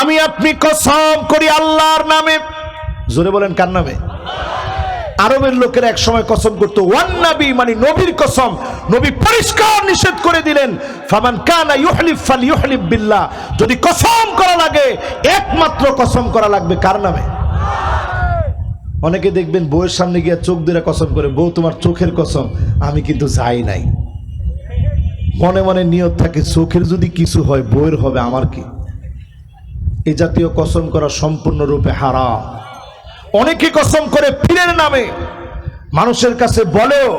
আমি আপনি কসম করি আল্লাহর নামে। জোরে বলেন কার নামে? আরবের লোকের এক সময় কসম করতো, ওয়ান নবী মানে নবীর কসম। নবী পরিষ্কার নিষেধ করে দিলেন, ফামান কানা ইউহলিফ ফাল ইউহলিফ বিল্লাহ। যদি কসম করা লাগে, একমাত্র কসম করা লাগবে কার নামে? অনেকে দেখবেন বউয়ের সামনে গিয়ে চোখ ধরে কসম করে, বউ, তোমার চোখের কসম, আমি কিন্তু যাই নাই। মনে মনে নিয়ত থাকে, চোখের যদি কিছু হয়, বউয়ের হবে আমার কি? এ জাতীয় কসম করা সম্পূর্ণরূপে হারাম। অনেকে কসম করে পীরের নামে। মানুষের কাছে বলেও,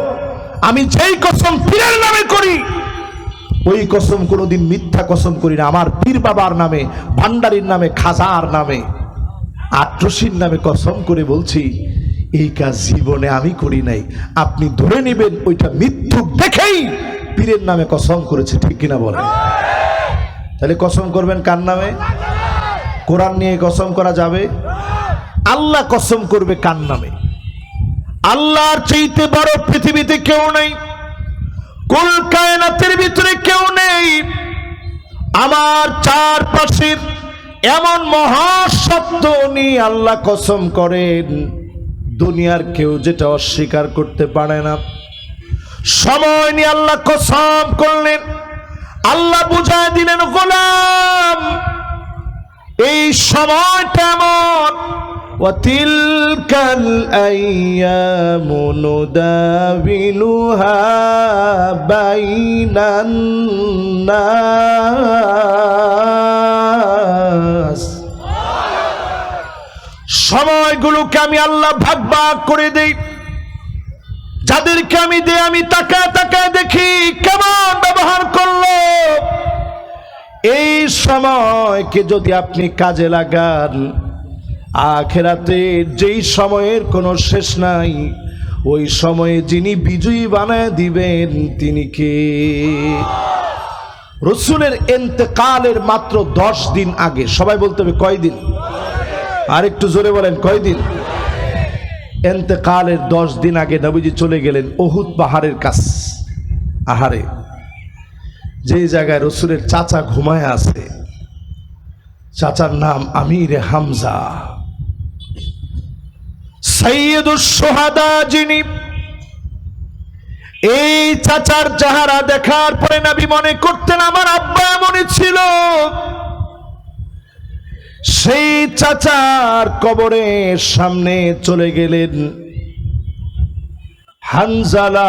আমি যেই কসম পীরের নামে করি, ওই কসম কোনোদিন মিথ্যা কসম করি না। আমার পীর বাবার নামে, ভান্ডারির নামে, খাজার নামে, আট্রসির নামে কসম করে বলছি, এই কাজ জীবনে আমি করি নাই। আপনি ধরে নেবেন, ওইটা মিথ্যুক দেখেই পীরের নামে কসম করেছে, ঠিক কিনা বলেন? তাহলে কসম করবেন কার নামে? কোরআন নিয়ে কসম করা যাবে? আল্লাহ কসম করবে কার নামে? আল্লাহর চাইতে বড় পৃথিবীতে কেউ নেই, কুল কায়নাতের ভিতরে কেউ নেই। আমার চারপাশের এমন মহাসত্য নিয়ে আল্লাহ কসম করেন, দুনিয়ার কেউ যেটা অস্বীকার করতে পারে না। সময় নিয়ে আল্লাহ কসম করলেন, আল্লাহ বুঝায় দিলেন, গোলাম এই সময়টা এমন وتلك الأيام نداولها بين الناس সময়গুলোকে আমি আল্লাহ ভাগ ভাগ করে দেই যাদেরকে আমি দেই আমি তাকায় তাকায় দেখি কেমন ব্যবহার করলো এই সময়কে যদি আপনি কাজে লাগান, আখেরাতে যেই সময়ের কোনো শেষ নাই, ওই সময়ে যিনি বিজয়ী বানায় দিবেন, তিনি কে? রসুলের এন্তেকালের মাত্র দশ দিন আগে, সবাই বলতে হবে কয়দিন? আর একটু জোরে বলেন, কয়দিন? এন্তেকালের দশ দিন আগে নবীজি চলে গেলেন অহুত পাহাড়ের কাছ। আহারে যেই জায়গায় রসুলের চাচা ঘুমায় আছে, চাচার নাম আমির হামজা। সোহাদা যিনি এই চাচার চেহারা দেখার পরে নবী মনে করতেন, আমার আব্বা মনে ছিল। সেই চাচার কবরের সামনে চলে গেলেন। হানজালা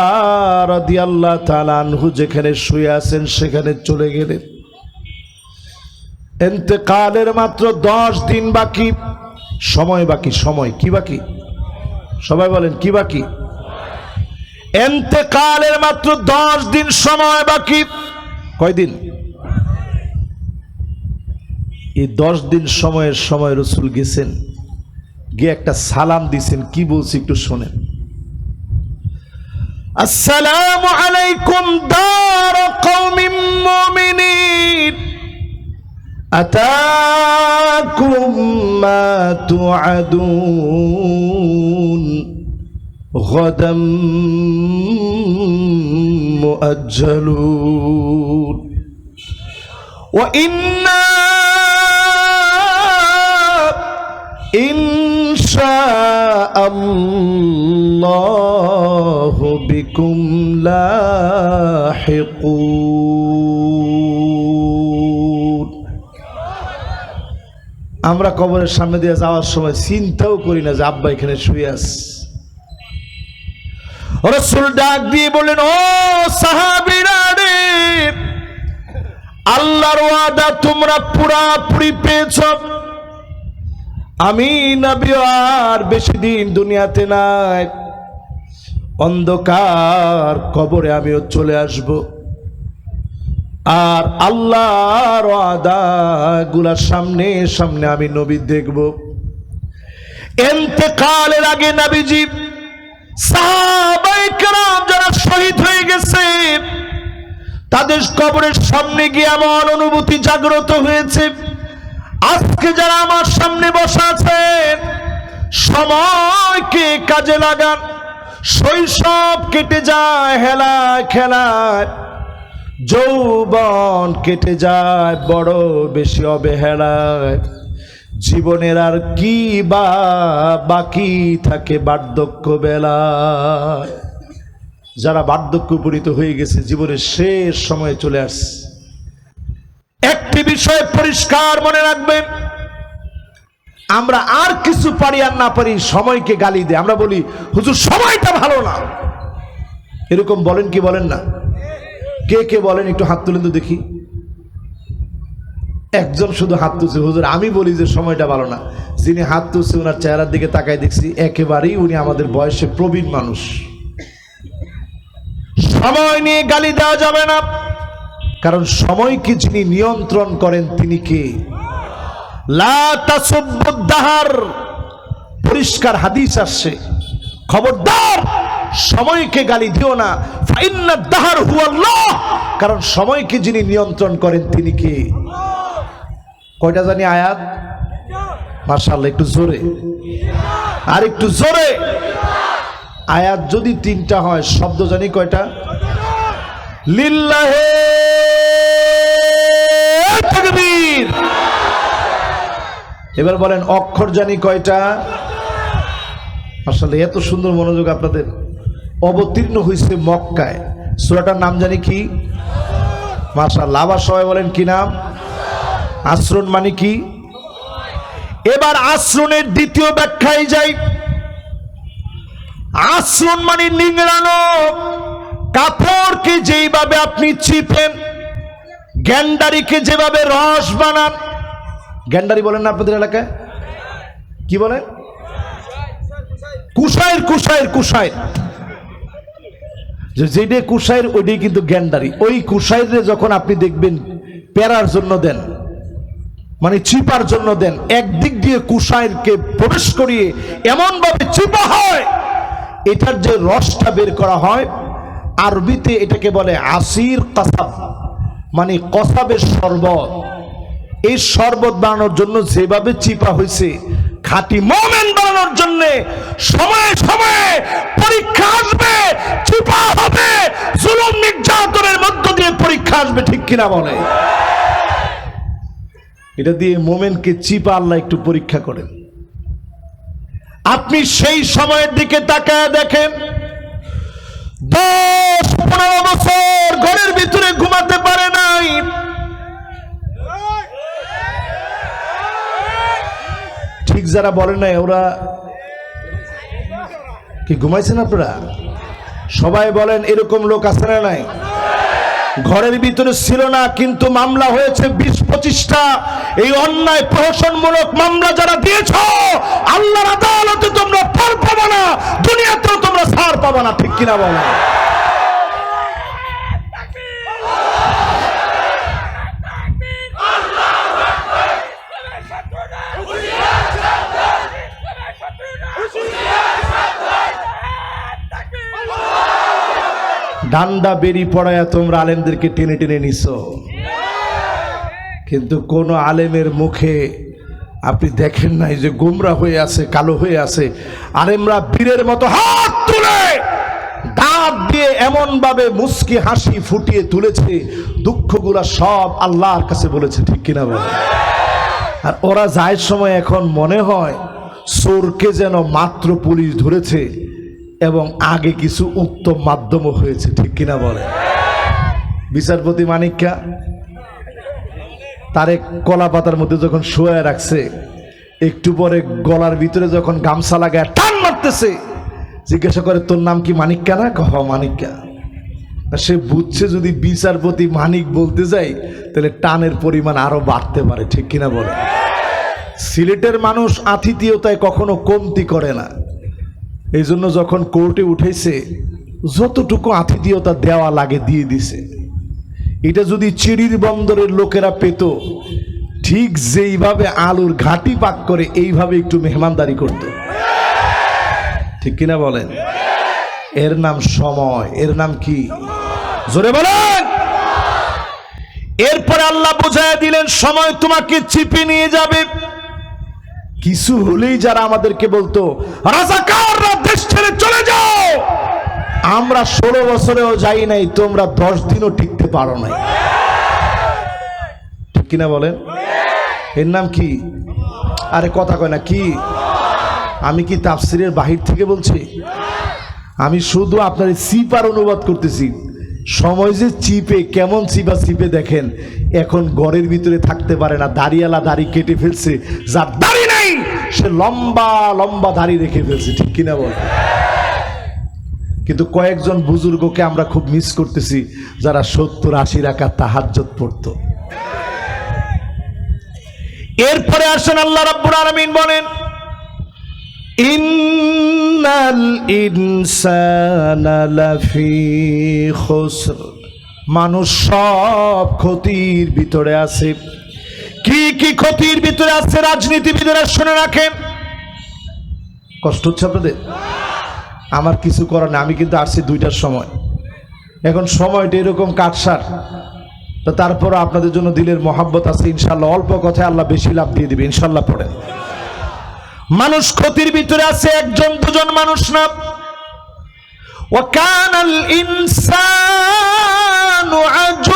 আনহু যেখানে শুয়ে আছেন সেখানে চলে গেলেন। এতেকালের মাত্র দশ দিন বাকি। সময় বাকি, সময়। কি বাকি? সবাই বলেন, কি বাকি? এতেকালের মাত্র দশ দিন সময় বাকি। কয়দিন এই দশ দিন সময়ের সময় রসুল গেছেন, গিয়ে একটা সালাম দিছেন, কি বলছি একটু শোনেন। السلام عليكم دار قوم مؤمنين. أتاكم ما توعدون. غدا مؤجلون. وإنا إنا شاء الله بكم لاحقون আমরা কবরের সামনে দিয়ে যাওয়ার সময় চিন্তাও করি না যে আব্বা এখানে শুয়ে আস রসুল ডাক দিয়ে বললেন ও সাহাবিরা রে আল্লাহর ওয়াদা তোমরা পুরাপুরি পেয়েছ আমি নবী আর বেশি দিন দুনিয়াতে নাই। অন্ধকার কবরে আমিও চলে আসব। আর আল্লাহর আদাগুলার সামনে সামনে আমি নবী দেখব। এতেকালের আগে নবীজি যারা শহীদ হয়ে গেছে, তাদের কবরের সামনে গিয়ে আমার অনুভূতি জাগ্রত হয়েছে। আজকে যারা আমার সামনে বসা আছেন সময়কে কাজে লাগান? শৈশব কেটে যায়, হেলায় খেলায়। যৌবন কেটে যায়, বড় বেশি অবহেলায়। জীবনের আর কি বা বাকি থাকে বার্ধক্য বেলা। যারা বার্ধক্য উপনীত হয়ে গেছে, জীবনের শেষ সময়ে চলে আসছে। একটি বিষয় পরিষ্কার মনে রাখবেন। আমরা আর কিছু পারি আর না পারি সময়কে গালি দেয়। আমরা বলি, হুজুর, সময়টা ভালো না। এরকম বলেন কি বলেন না? কে কে বলেন, একটু হাত তুলেন তো দেখি। একজন শুধু হাত তুলছে, হুজুর, আমি বলি যে সময়টা ভালো না। যিনি হাত তুলছে ওনার চেহারার দিকে তাকাই দেখছি, একেবারেই উনি আমাদের বয়সে প্রবীণ মানুষ। সময় নিয়ে গালি দেওয়া যাবে না। কারণ সময়কে যিনি নিয়ন্ত্রণ করেন তিনি কে? লা তাসুব্বুদ্দাহার পরিষ্কার হাদিস আসছে। খবরদার, সময়কে গালি দিও না। দাহার কারণ সময়কে যিনি নিয়ন্ত্রণ করেন তিনি কে? কয়টা জানি আয়াত? মার্শাল একটু জোরে। আর একটু জোরে। আয়াত যদি তিনটা হয়, শব্দ জানি কয়টা? লিল্লাহে তাকবীর। এবার বলেন, অক্ষর জানি কয়টা? আসলে এত সুন্দর মনোযোগ আপনাদের। অবতীর্ণ হয়েছে মক্কায়। সুরাটার নাম জানি কি? মার্শাল্লাহ আবার সবাই বলেন, কি নাম? আশ্রণ মানে কি? এবার আশ্রণের দ্বিতীয় ব্যাখ্যায় যাই। আশ্রণ মানে নিংড়ানো। কাপড়কে যেইভাবে আপনি চিপেন গ্যান্ডারিকে যেভাবে রস বানান, গ্যান্ডারি বলেন না আপনাদের এলাকায়? কি বলেন? কুসাইর কুসাইর যে যেটা কুসাইর ওইটাই কিন্তু গ্যান্ডারি। ওই কুসাইরে যখন আপনি দেখবেন প্যারার জন্য দেন মানে চিপার জন্য দেন, একদিক দিয়ে কুসাইরকে প্রবেশ করিয়ে এমনভাবে চিপা হয়, এটার যে রসটা বের করা হয় আরবিতে এটাকে বলে আসির কাসাব মানে কসাবের শরবত। এই শরবত বানানোর জন্য যেভাবে চিপা হয়েছে, খাঁটি মোমেন বানানোর জন্য সময়ে সময়ে পরীক্ষা আসবে, চিপা হবে, জুলুম নির্যাতনের মধ্য দিয়ে পরীক্ষা আসবে, ঠিক কিনা বলে? এটা দিয়ে মোমেনকে চিপা আল্লাহ একটু পরীক্ষা করেন। আপনি সেই সময়ের দিকে তাকায় দেখেন দশ পনেরো বছর ঘরের ভিতরে ঘুমাতে পারে নাই ঠিক যারা বলেন নাই, ওরা কি ঘুমাইছেন আপনারা? সবাই বলেন, এরকম লোক আছে না নাই? ঘরের ভিতরে ছিল না, কিন্তু মামলা হয়েছে বিশ পঁচিশটা। এই অন্যায় প্রহসনমূলক মামলা যারা দিয়েছ, আল্লাহর আদালতে তোমরা ফল পাবা না, দুনিয়াতেও তোমরা ছাড় পাবা না, ঠিক কিনা বলো ডান্ডা বেরি পড়ায় তোমরা আলেমদেরকে টেনে টেনে নিছ। কিন্তু কোন আলেমের মুখে আপনি দেখেন নাই যে গুমরা হয়ে আছে, কালো হয়ে আছে। আলেমরা বীরের মতো হাত তুলে দাঁত দিয়ে এমন ভাবে মুস্কি হাসি ফুটিয়ে তুলেছে, দুঃখগুলা সব আল্লাহর কাছে বলেছে, ঠিক কিনা বলে আর ওরা যায় সময় এখন মনে হয়, চোরকে যেন মাত্র পুলিশ ধরেছে এবং আগে কিছু উত্তম মাধ্যমও হয়েছে, ঠিক কিনা বলে? বিচারপতি মানিক্কা তারে কলা পাতার মধ্যে যখন শোয়া রাখছে, একটু পরে গলার ভিতরে যখন গামছা লাগায় টান মারতেছে, জিজ্ঞাসা করে, তোর নাম কি মানিক্কা না? কহ মানিক্কা আর সে বুঝছে, যদি বিচারপতি মানিক বলতে যাই তাহলে টানের পরিমাণ আরও বাড়তে পারে, ঠিক কিনা বলে? সিলেটের মানুষ আতিথীয়তায় কখনো কমতি করে না। এই জন্য যখন কোর্টে উঠেছে, যতটুকু আতিথীয়তা দেওয়া লাগে দিয়ে দিছে। এটা যদি চিড়ির বন্দরের লোকেরা পেত, ঠিক যেইভাবে আলুর ঘাটি পাক করে এইভাবে একটু মেহমানদারি করত। ঠিক কিনা বলেন? এর নাম সময়, এর নাম কি? জোরে বলেন! এরপরে আল্লাহ বোঝায় দিলেন, সময় তোমাকে চিপে নিয়ে যাবে। কিছু হলেই যারা আমাদেরকে বলতো, রাজাকাররা দেশ ছেড়ে চলে যাও! আমরা ষোলো বছরেও যাই নাই, তোমরা দশ দিনও টিকতে পারো নাই। ঠিক কিনা বলেন? এর নাম কি? আরে কথা কয় না, কি? আমি কি তাফসিরের বাহির থেকে বলছি? আমি শুধু আপনার সিপার অনুবাদ করতেছি। সময় যে চিপে, কেমন চিপা চিপে দেখেন, এখন ঘরের ভিতরে থাকতে পারে না, দাড়িয়ালা দাড়ি কেটে ফেলছে, যার দাড়ি সে লম্বা লম্বা দাড়ি রেখে ফেলছে, ঠিক কিনা বল? কিন্তু কয়েকজন বুজুর্গকে আমরা খুব মিস করতেছি, যারা সত্তর, আশি রাখা তাহাজ্জত পড়তো। এরপরে আসেন আল্লাহ রাব্বুল আলামিন বলেন, ইন্নাল ইনসানা লাফি খুসর। মানুষ সব ক্ষতির ভিতরে আছে। কি কি ক্ষতির ভিতরে আছে রাজনীতিবিদরা শুনে রাখেন? কষ্ট হচ্ছে আপনাদের? আমার কিছু করার না আমি কিন্তু আসছি দুইটার সময়। এখন সময়টা এরকম কাটসার তো তারপর আপনাদের জন্য দিলের মহাব্বত আছে, ইনশাল্লাহ অল্প কথায় আল্লাহ বেশি লাভ দিয়ে দিবে, ইনশাল্লাহ পড়ে। মানুষ ক্ষতির ভিতরে আছে, একজন, দুজন মানুষ না। ওয়াকানাল ইনসানু আজ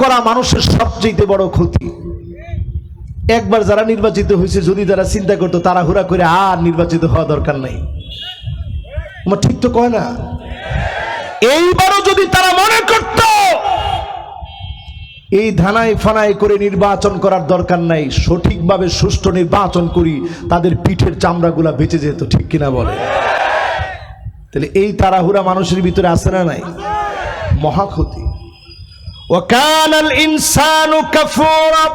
করা মানুষের সবচেয়ে বড় ক্ষতি। একবার যারা নির্বাচিত হয়েছে, যদি তারা চিন্তা করতো, তাড়াহুড়া করে আর নির্বাচিত হওয়া দরকার নাই। ঠিক তো কয় না? এইবারও যদি তারা মনে করত, এই ধানায় ফানায় করে নির্বাচন করার দরকার নাই, সঠিকভাবে সুষ্ঠু নির্বাচন করি, তাদের পিঠের চামড়াগুলা বেঁচে যেত, ঠিক কিনা বলে? তাহলে এই তাড়াহুড়া মানুষের ভিতরে আছে না নাই? মহাক্ষতি وكان الإنسان كفورا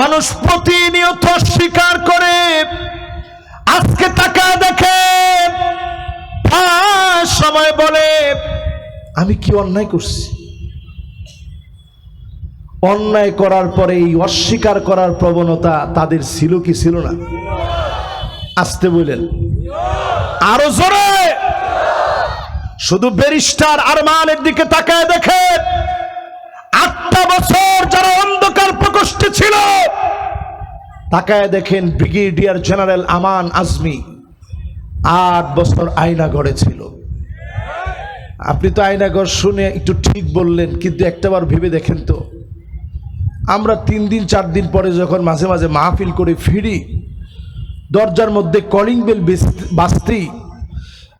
মানুষ প্রতিনিয়ত স্বীকার করে আজকে টাকা দেখে প্রায় সময় বলে আমি কি অন্যায় করছি অন্যায় করার পরে এই অস্বীকার করার প্রবণতা তাদের ছিল কি ছিল না আসতে বললেন আরো জোরে শুধু ব্যারিস্টার আরমানের দিকে তাকায় দেখে আটটা বছর যারা অন্ধকার প্রকোষ্ঠে ছিল, তাকায় দেখেন ব্রিগেডিয়ার জেনারেল আমান আজমি আট বছর আয়নাগড়ে ছিল। আপনি তো আয়নাগড় শুনে একটু ঠিক বললেন, কিন্তু একটাবার ভেবে দেখেন তো। আমরা তিন দিন, চার দিন পরে যখন মাঝে মাঝে মাহফিল করে ফিরি, দরজার মধ্যে কলিং বেল বাঁচতেই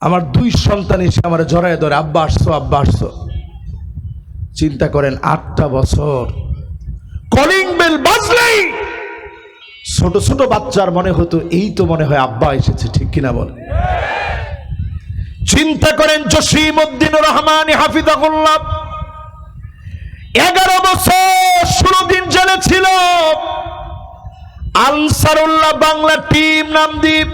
আমার দুই সন্তান এসে আমার জড়ায় ধরে, আব্বা, আসছো আব্বা, আসছো। চিন্তা করেন, আটটা বছর। কলিং বেল বাজলেই ছোট ছোট বাচ্চার মনে হতো, এই তো মনে হয় আব্বা এসেছে, ঠিক কিনা বলে? চিন্তা করেন জসিম উদ্দিন রহমান হাফিজাহুল্লাহ, এগারো বছর ষোলো দিন জেলে ছিল। আনসারুল্লাহ বাংলা টিম নাম দ্বীপ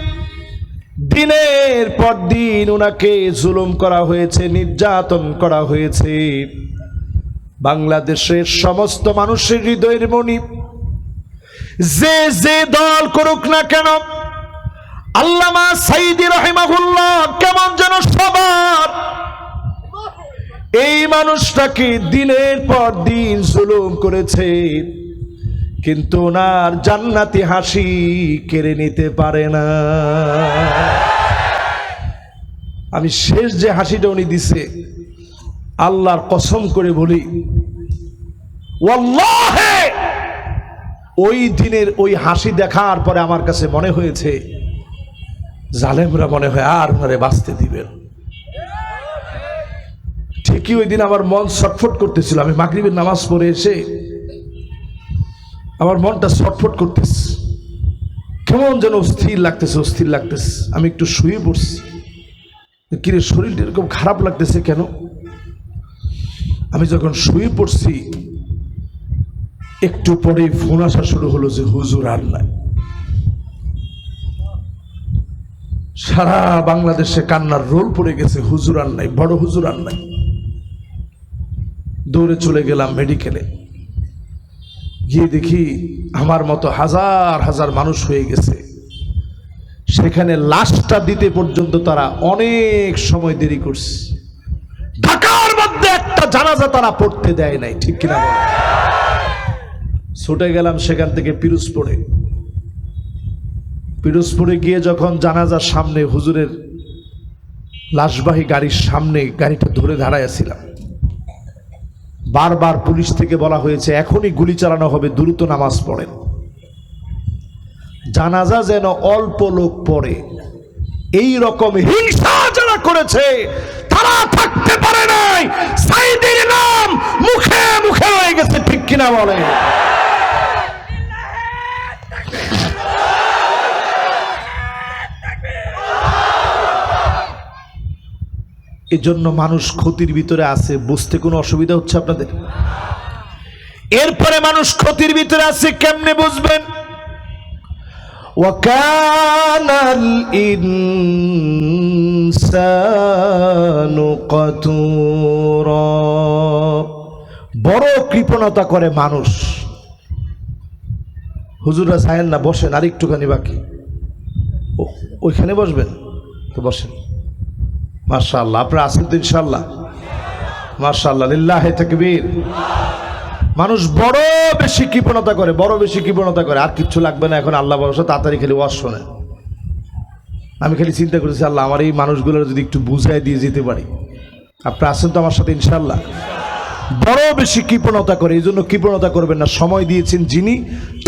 দিনের পর দিন ওনাকে জুলুম করা হয়েছে, নির্যাতন করা হয়েছে। বাংলাদেশের সমস্ত মানুষের হৃদয়ের মণি। যে যে দল করুক না কেন, আল্লামা সাইদি রহিমাহুল্লাহ কেমন যেন সবার। এই মানুষটাকে দিনের পর দিন জুলুম করেছে, কিন্তু ওনার জান্নাতি হাসি কেড়ে নিতে পারে না। আমি শেষ যে হাসিটা উনি দিছে আল্লাহর কসম করে বলি ওই দিনের ওই হাসি দেখার পরে আমার কাছে মনে হয়েছে, জালেমরা মনে হয় আর ওনারে বাঁচতে দিবেন। ঠিকই ওই দিন আমার মন ছটফট করতেছিল। আমি মাগরিবের নামাজ পড়ে এসে আমার মনটা ছটফট করতেছে। কেমন যেন অস্থির লাগতেছে অস্থির লাগতেছে। আমি একটু শুয়ে পড়ছি। কিরে, শরীরটা এরকম খারাপ লাগতেছে কেন? আমি যখন শুয়ে পড়ছি, একটু পরে ফোন আসা শুরু হলো যে, হুজুর আর নাই। সারা বাংলাদেশে কান্নার রোল পড়ে গেছে, হুজুর আর নাই, বড় হুজুর আর নাই। দৌড়ে চলে গেলাম মেডিকেলে। গিয়ে দেখি আমার মতো হাজার হাজার মানুষ হয়ে গেছে। সেখানে লাশটা দিতে পর্যন্ত তারা অনেক সময় দেরি করছে। একটা জানাজা তারা পড়তে দেয় নাই, ঠিক কিনা ছুটে গেলাম সেখান থেকে পিরোজপুরে। পিরোজপুরে গিয়ে যখন জানাজার সামনে হুজুরের লাশবাহী গাড়ির সামনে গাড়িটা ধরে দাঁড়াইয়াছিলাম বারবার পুলিশ থেকে বলা হয়েছে, এখনই গুলি চালানো হবে, দ্রুত নামাজ পড়েন। জানাজা যেন অল্প লোক পড়ে, এই রকম হিংসা যারা করেছে, তারা থাকতে পারে নাই সাইদের নাম মুখে মুখে হয়ে গেছে ঠিক কিনা বলে। এজন্য মানুষ ক্ষতির ভিতরে আছে। বুঝতে কোনো অসুবিধা হচ্ছে আপনাদের? এরপরে মানুষ ক্ষতির ভিতরে আছে, কেমনে বুঝবেন? ওয়াকানাল ইনসানু কাতুরা। বড় কৃপণতা করে মানুষ। হুজুরা চাহেন না, বসেন, আর একটুখানি বাকি। ওইখানে বসবেন? তো বসেন। মার্শাল্লাহ আপনারা আছেন তো ইনশাল্লাহ মার্শাল্লাহ লিল্লাহ তাকবীর। মানুষ বড় বেশি কৃপণতা করে, বড় বেশি কৃপণতা করে। আর কিচ্ছু লাগবে না এখন, আল্লাহ ভরসা, তাড়াতাড়ি খালি ওয়াজ শোনে আমি খালি চিন্তা করেছি, আল্লাহ, আমার এই মানুষগুলোর যদি একটু বুঝাই দিয়ে যেতে পারি। আপনারা আছেন তো আমার সাথে ইনশাল্লাহ বড় বেশি কৃপণতা করে, এই জন্য কৃপণতা করবেন না, সময় দিয়েছেন যিনি,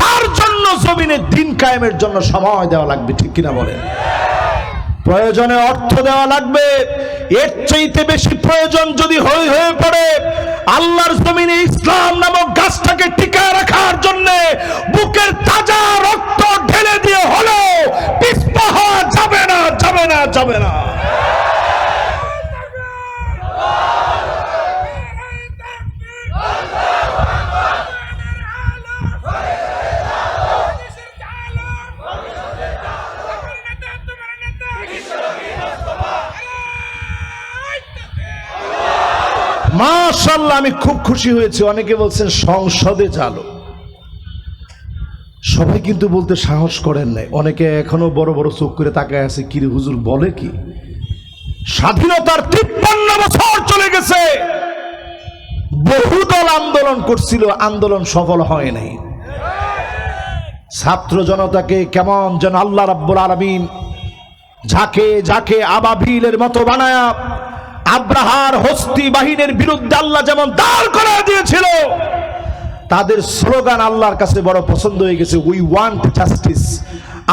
তার জন্য জমিনে দিন কায়েমের জন্য সময় দেওয়া লাগবে, ঠিক কিনা বলেন? প্রয়োজনে অর্থ দেওয়া লাগবে, এর চাইতে বেশি প্রয়োজন যদি হয়ে হয়ে পড়ে, আল্লাহর জমিনে ইসলাম নামক গাছটাকে টিকায় রাখার জন্য বুকের তাজা রক্ত ঢেলে দিয়ে হলো হওয়া যাবে না যাবে না যাবে না। মাশাল্লাহ আমি খুব খুশি হয়েছি। অনেকে বলছেন, সংসদে চালো। সবাই কিন্তু বলতে সাহস করেন নাই। অনেকে এখনও বড় বড় চোখ করে তাকায় আছে, কিরে হুজুর, বলে কি? স্বাধীনতার তিপ্পান্ন বছর চলে গেছে। বহু দল আন্দোলন করছিল, আন্দোলন সফল হয় নাই। ছাত্র জনতাকে কেমন যেন আল্লাহ রাব্বুল আলামিন যাকে যাকে আবাবিলের মতো বানায়া আব্রাহার হস্তি বাহিনীর বিরুদ্ধে আল্লাহ যেমন দাঁড় করা দিয়েছিল, তাদের স্লোগান আল্লাহর কাছে বড় পছন্দ হয়ে গেছে উই ওয়ান্ট জাস্টিস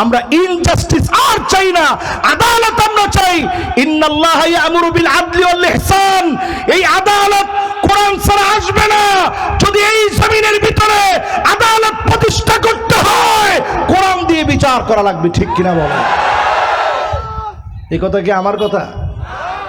আমরা ইনজাস্টিস আর চাই না, আদালত আমরা চাই। ইন্নাল্লাহ ইয়ামুরু বিল আদলি ওয়াল ইহসান। এই আদালত কোরআন ছাড়া আসবে না। যদি এই জমিনের ভিতরে আদালত প্রতিষ্ঠা করতে হয়, কোরআন দিয়ে বিচার করা লাগবে, ঠিক কিনা বলেন এই কথা কি আমার কথা?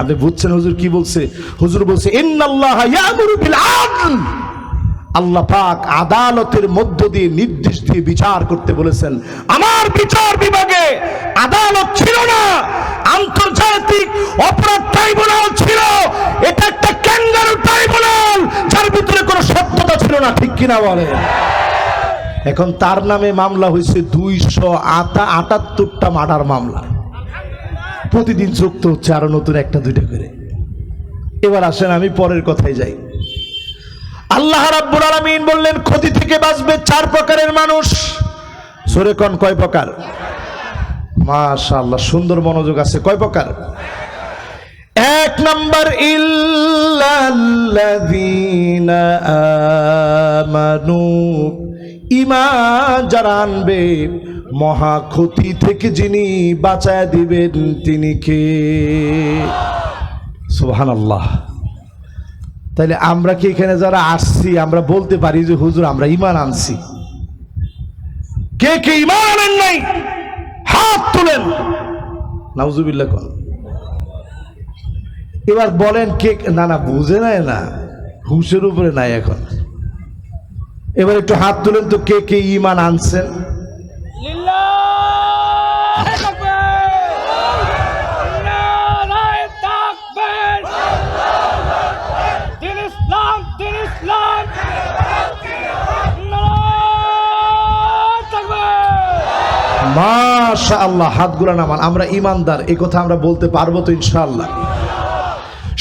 আপনি বুঝছেন হুজুর কি বলছে? হুজুর বলছে আল্লাহ পাক আদালতের মধ্য দিয়ে নির্দেশ দিয়ে বিচার করতে বলেছেন। আমার বিচার বিভাগে আদালত ছিল না, আন্তর্জাতিক অপরাধ ট্রাইব্যুনাল ছিল। এটা একটা ক্যাঙ্গারু ট্রাইব্যুনাল, যার ভিতরে কোনো সত্যতা ছিল না, ঠিক কিনা বলে এখন তার নামে মামলা হয়েছে দুইশো আটা আটাত্তরটা মার্ডার মামলা। প্রতিদিন যুক্ত হচ্ছে আরও নতুন একটা, দুইটা করে। এবার আসেন, আমি পরের কথায় যাই। আল্লাহ রাব্বুল আলামিন বললেন, ক্ষতি থেকে বাঁচবে চার প্রকারের মানুষ। জোরে কোন, কয় প্রকার? মাশাআল্লাহ, সুন্দর মনোযোগ আছে, কয় প্রকার? এক নম্বর, ইল্লাল্লাযীনা আমানু। ইমান যারা আনবে মহা ক্ষতি থেকে যিনি বাঁচায় দিবেন, তিনি কে? সুহান আল্লাহ তাইলে আমরা কি এখানে যারা আসছি, আমরা বলতে পারি যে, হুজুর, আমরা ইমান আনছি। কে কে ইমান আনেন নাই? হাত তুলেন। নাউজুবিল্লাহ কোন? এবার বলেন কে না না, বুঝে নাই না। হুশের উপরে নাই এখন। এবার একটু হাত তুলেন তো কে কে ইমান আনছেন লিল্লাহ তাকবীর নারায়ে তাকবীর দিন ইসলাম দিন ইসলাম মাশা আল্লাহ হাতগুলা নামান। আমরা ইমানদার এই কথা আমরা বলতে পারব তো ইনশাআল্লাহ।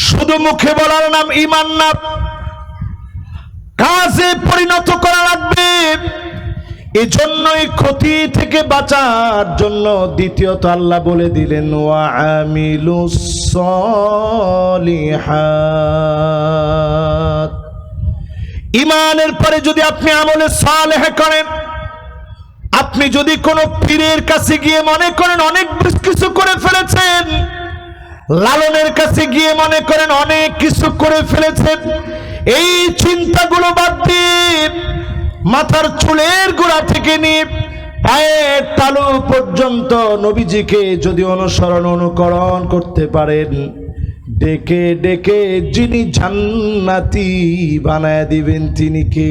শুধু মুখে বলার নাম ইমান না, কাজে পরিণত করা লাগবে। এজন্যই ক্ষতি থেকে বাঁচার জন্য দ্বিতীয়ত আল্লাহ বলে দিলেন, ওয়া আমিলুস সলিহাত। ইমানের পরে যদি আপনি আমলে সালেহ করেন আপনি যদি কোনো পীরের কাছে গিয়ে মনে করেন অনেক কিছু করে ফেলেছেন, লালনের কাছে গিয়ে মনে করেন অনেক কিছু করে ফেলেছেন, এই চিন্তাগুলো বাদ দিয়ে মাথার চুলের গোড়া থেকে নিয়ে পায়ের তালু পর্যন্ত নবীজিকে যদি অনুসরণ অনুকরণ করতে পারেন, ডেকে ডেকে যিনি জান্নাতি বানায় দিবেন তিনি কে?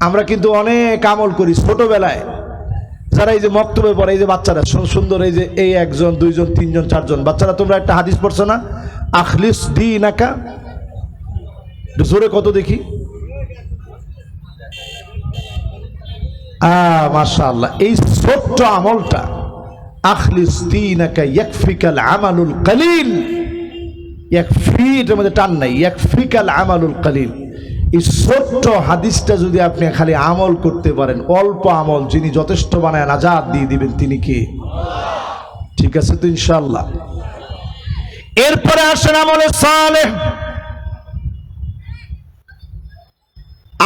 আমরা কিন্তু অনেক আমল করি ছোটবেলায়। যারা এই যে মক্তবে পড়ে, এই যে বাচ্চারা সুন্দর এই যে এই একজন, দুইজন, তিনজন, চারজন। বাচ্চারা, তোমরা একটা হাদিস পড়ছো না? আখলিস দি নাকা জোরে কত দেখি? আহ, মাশাআল্লাহ। এই ছোট্ট আমলটা, আখলিস দিনাকা ইয়াকফিকাল আমালুল কালিল। ইয়াকফি এটার মধ্যে টান নাই। ইয়াকফিকাল আমালুল কালিল। এই ছোট্ট হাদিসটা যদি আপনি খালি আমল করতে পারেন, অল্প আমল, যিনি যথেষ্ট বানায় নাজাদ দিয়ে দিবেন, তিনি কে? ঠিক আছে তো ইনশাআল্লাহ। এরপরে আসেন আমলে সালেহ।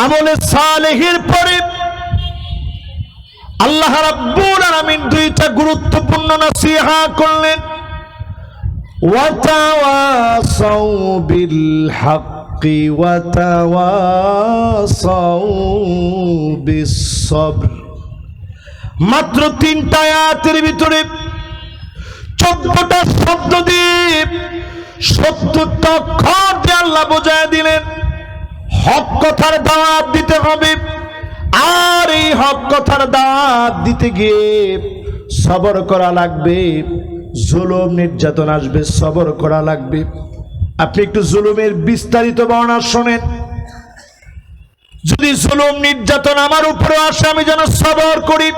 আমলে সালেহের পরে আল্লাহ রাব্বুল আলামিন দুইটা গুরুত্বপূর্ণ নসিহা করলেন। ওয়াতাওয়াসাউ বিল হাক্কি ওয়াতাওয়াসাউ বিস সবর মাত্র তিনটা আয়াতের ভিতরে চোদ্দটা শব্দ দিয়ে সত্তরটা অক্ষর আল্লাহ বোঝায় দিলেন, হক কথার দাওয়াত দিতে হবে। আর এই হক কথার দাওয়াত দিতে গিয়ে সবর করা লাগবে, জুলুম নির্যাতন আসবে, সবর করা লাগবে। আপনি একটু জুলুমের বিস্তারিত বর্ণনা শোনেন। যদি জুলুম নির্যাতন আমার উপরে আসে, আমি যেন সবর করি।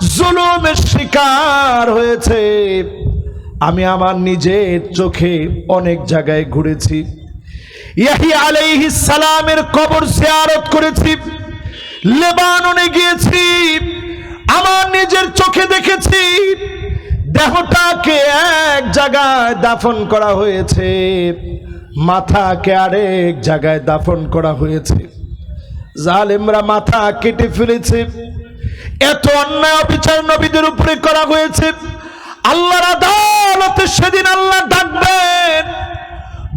জুলুমের শিকার হয়েছে। আমি আমার নিজের চোখে অনেক জায়গায় ঘুরেছি। ইয়াহি আলাইহিস সালামের কবর জিয়ারত করেছি। লেবাননে গিয়েছি, আমার নিজের চোখে দেখেছি, দেহটাকে এক জায়গায় দাফন করা হয়েছে, মাথাকে আরেক জায়গায় দাফন করা হয়েছে। জালেমরা মাথা কেটে ফেলেছে, এত অন্যায় অবিচার নবীদের উপরে করা হয়েছে। আল্লাহর আদালতে সেদিন আল্লাহ ডাকবেন,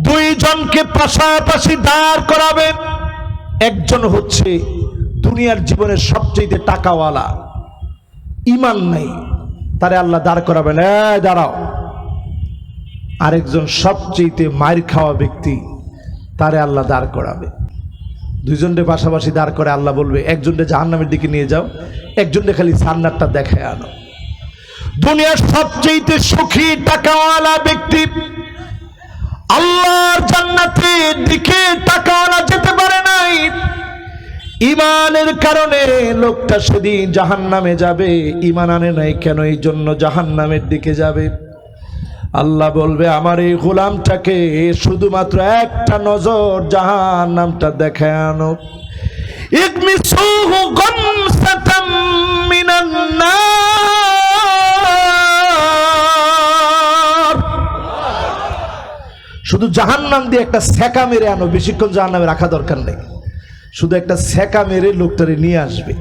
দুইজনকে পাশাপাশি দাঁড় করাবেন। একজন হচ্ছে দুনিয়ার জীবনের সবচেয়ে টাকাওয়ালা। ইমান নাই। তারে আল্লাহ দাঁড় করাবেন দাঁড়াও। আরেকজন সবচেয়ে মায়ের খাওয়া ব্যক্তি, তারে আল্লাহ দাঁড় করাবে। দুইজনকে পাশাপাশি দাঁড় করে আল্লাহ বলবে একজনকে জাহান্নামের দিকে নিয়ে যাও একজনকে খালি সান্নারটা দেখায় আনো। দুনিয়ার সবচেয়ে সুখী, টাকাওয়ালা ব্যক্তি, আল্লাহর জান্নাতের দিকে টাকাওয়ালা যেতে পারে নাই। ইমানের কারণে লোকটা সেদিন জাহান নামে যাবে। ইমান আনে নাই কেন? এই জন্য জাহান নামের দিকে যাবে। আল্লাহ বলবে, আমার এই গোলামটাকে শুধুমাত্র একটা নজর জাহান নামটা দেখে আনো শুধু জাহান্নাম দিয়ে একটা সেকা মেরে আনো। বেশিক্ষণ জাহান্নামে রাখা দরকার নেই। শুধু একটা সেকা মেরে লোকটারে নিয়ে আসবে।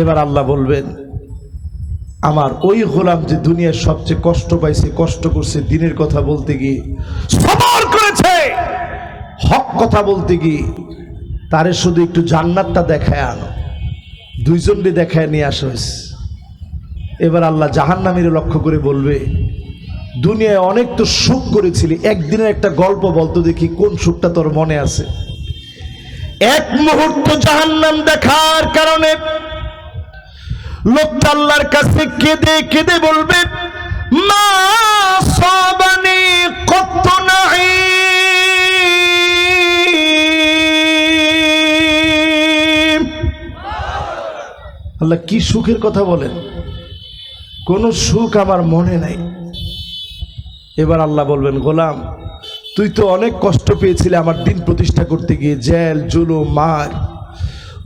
এবার আল্লাহ বলবেন, আমার ওই গোলাম যে দুনিয়ার সবচেয়ে কষ্ট পাইছে, কষ্ট করছে দিনের কথা বলতে গিয়ে করেছে। হক কথা বলতে গিয়ে, তারে শুধু একটু জান্নাতটা দেখায় আনো। দুইজনকে দেখায় নিয়ে আসা হয়েছে। এবার আল্লাহ জাহান্নামীর লক্ষ্য করে বলবে, দুনিয়ায় অনেক তো সুখ করেছিলি, একদিনের একটা গল্প বলতো দেখি কোন সুখটা তোর মনে আছে? এক মুহূর্ত জাহান্নাম দেখার কারণে লোকটা কাছে কেঁদে কেঁদে বলবে, মা কত নাই আল্লাহ কি সুখের কথা বলেন? কোনো সুখ আমার মনে নাই। এবার আল্লাহ বলবেন, গোলাম তুই তো অনেক কষ্ট পেয়েছিলি আমার দিন প্রতিষ্ঠা করতে গিয়ে। জেল জুলো মার।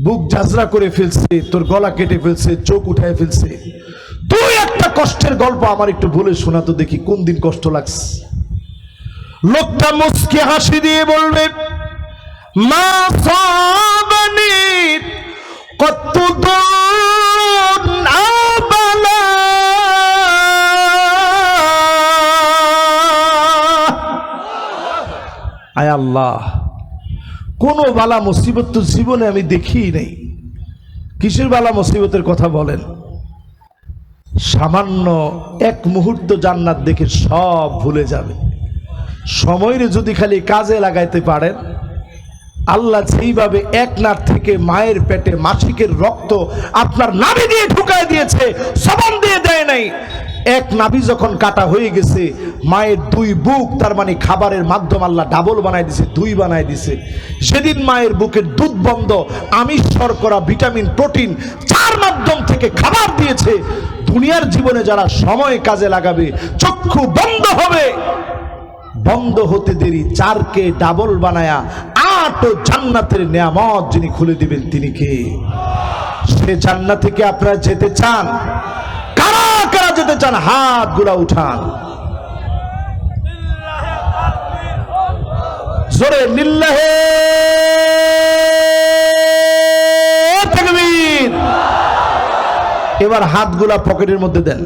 বুক জাজরা করে ফেলছে, তোর গলা কেটে ফেলছে, চোখ উঠায় ফেলছে। তুই একটা কষ্টের গল্প আমার একটু বলে শোনা তো দেখি কোন দিন কষ্ট লাগছে। লোকটা মুসকে হাসি দিয়ে বলবে মা কত আবালা আয় আল্লাহ, কোনো বালা মুসিবত তো জীবনে আমি দেখিই নেই। কিসের বালা মুসিবতের কথা বলেন? সামান্য এক মুহূর্ত জান্নাত দেখে সব ভুলে যাবে। সময়ের যদি খালি কাজে লাগাইতে পারেন, আল্লাহ যেইভাবে এক নাট থেকে মায়ের পেটে মাসিকের রক্ত আপনার নামে দিয়ে ঢুকায় দিয়েছে সবন দিয়ে দেয় নাই এক নাভি যখন কাটা হয়ে গেছে, মায়ের দুই বুক, তার মানে খাবারের মাধ্যম আল্লাহ ডাবল বানায় দিছে, দুই বানায় দিছে। সেদিন মায়ের বুকের দুধ বন্ধ, আমিষ শর্করা, ভিটামিন, প্রোটিন চার মাধ্যম থেকে খাবার দিয়েছে, দুনিয়ার জীবনে যারা সময় কাজে লাগাবে, চক্ষু বন্ধ হবে। বন্ধ হতে দেরি, চারকে ডাবল বানায়া আট ও জান্নাতের নিয়ামত যিনি খুলে দিবেন তিনি কে? সে জান্নাত থেকে আপনারা যেতে চান? চান হাতগুলা উঠান। জোরে লিল্লাহে এবার হাতগুলা পকেটের মধ্যে দেন।